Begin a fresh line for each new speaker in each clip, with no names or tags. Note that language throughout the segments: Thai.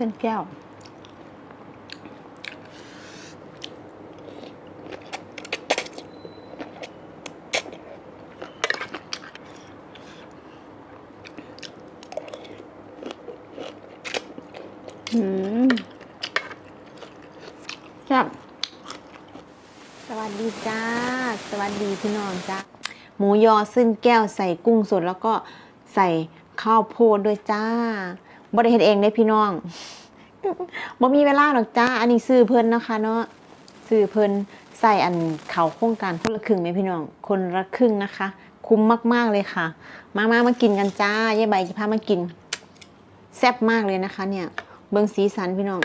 ส้นแก้ว อืมครับสวัสดีจ้า สวัสดีพี่น้องจ้า หมูยอซึ่งแก้วใส่กุ้งสดแล้วก็ใส่ข้าวโพดด้วยจ้า บริเฮ็ดเองได้พี่น้องบ่มีเวลาหรอกจ้า อันนี้ซื้อเพิ่นนะคะเนาะซื้อเพิ่นใส่อันเขาโครงการคนละครึ่งไหมพี่น้อง คนละครึ่งนะคะ คุ้มมาก ๆ เลยค่ะ มามามากินกันจ้ายายใบจะพามากิน แซ่บมากเลยนะคะ เนี่ย เบิงสีสันพี่น้อง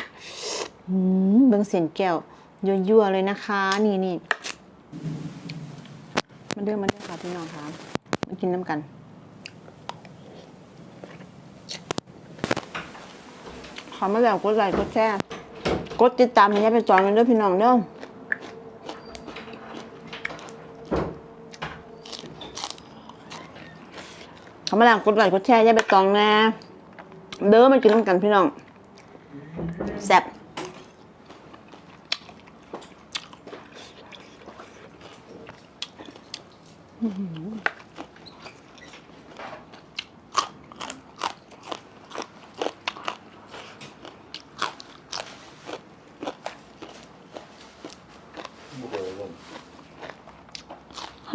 อเบิงเสียนแก้วยั่วๆเลยนะคะ นี่นี่มาเด้อมาเด้อค่ะพี่น้องค่ะมากินน้ำกัน ขอมาแล้วกดไลค์กดแชร์กดติดตามให้ยายไปจอยมันเด้อพี่น้องเด้อขอมาแล้วกดไลค์กดแชร์ย่าไปจองน่เด้อมากินน้ำกันพี่น้องแซ่บอืม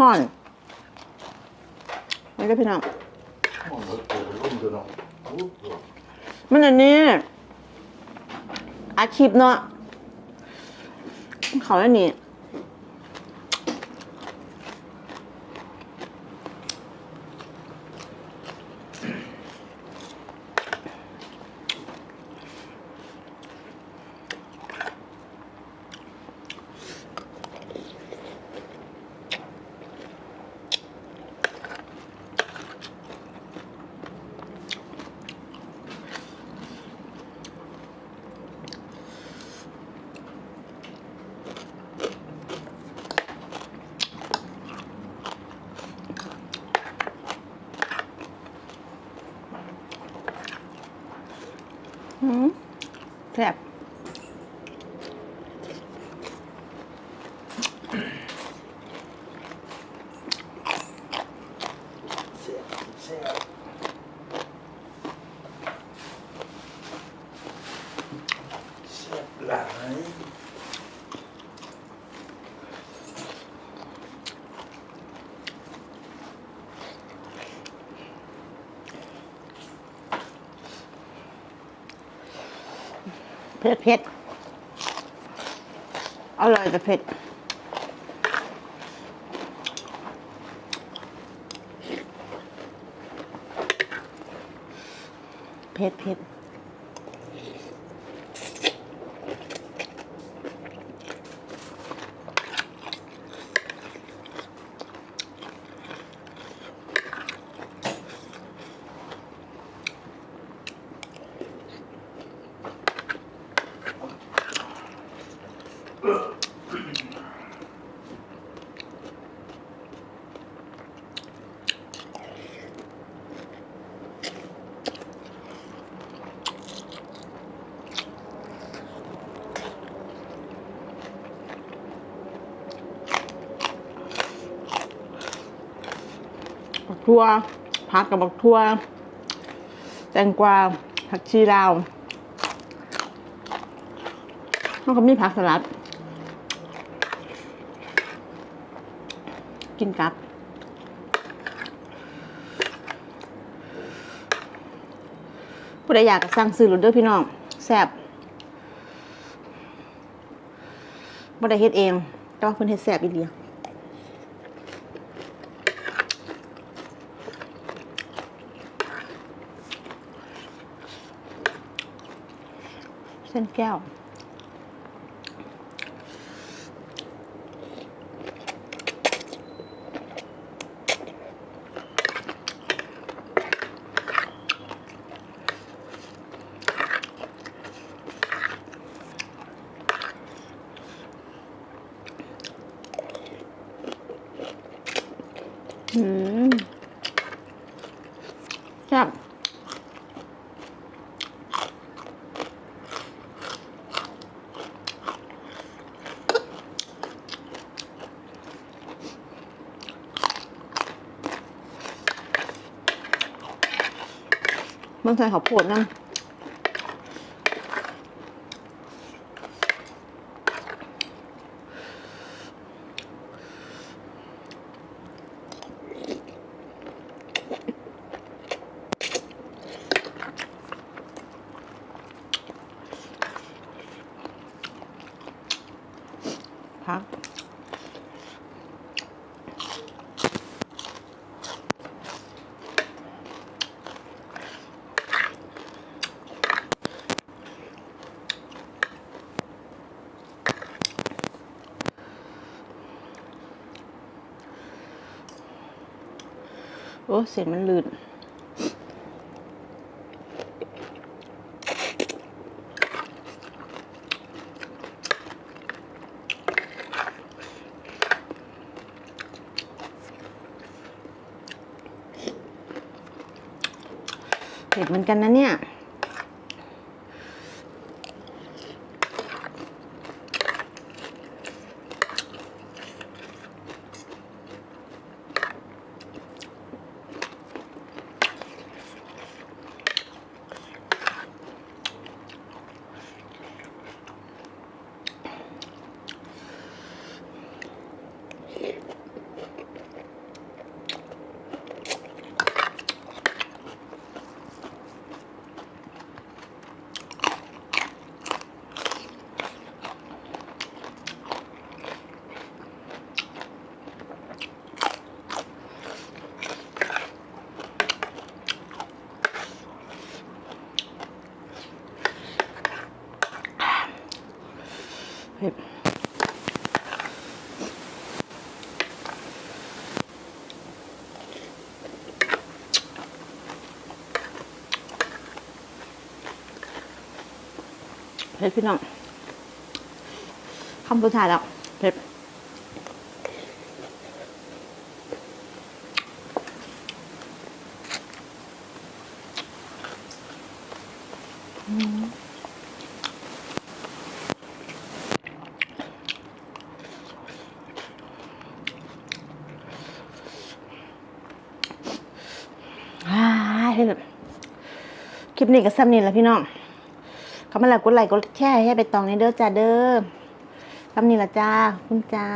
ห่อนนี่ก็พี่น้องมันอันนี้ อาชีพเนาะเขาอันนี้ แซ่บ เผ็ดเผ็ดอร่อยแต่เผ็ดเผ็ดเผ็ดบัก ทั่วผักกับบักทั่ว แตงกวาผักชีลาวแล้วก็มีผักสลัด กินกับผู้ใดอยากสั่งซื้อรถเด้อพี่น้องแซ่บบ่ได้เฮ็ดเองแต่ว่าเพิ่นเฮ็ดแซ่บอีหลียว เส้นแก้ว อืมแซ่บ มันใส่ข้าวโพดน้ โอ้เสียงมันลื่นเผ็ดเหมือนกันนะเนี่ย เผ็ดพี่น้องคำสุดท้ายแล้วเผ็ดอืมอ่าให้แบบคลิปนี้ก็ซ้ำนี่แหละพี่น้อง เขามาแล้วกดไลค์กดแชร์ให้ไปตองในเด้อจ้าเด้อทำนี่ละจ้าคุณจ้า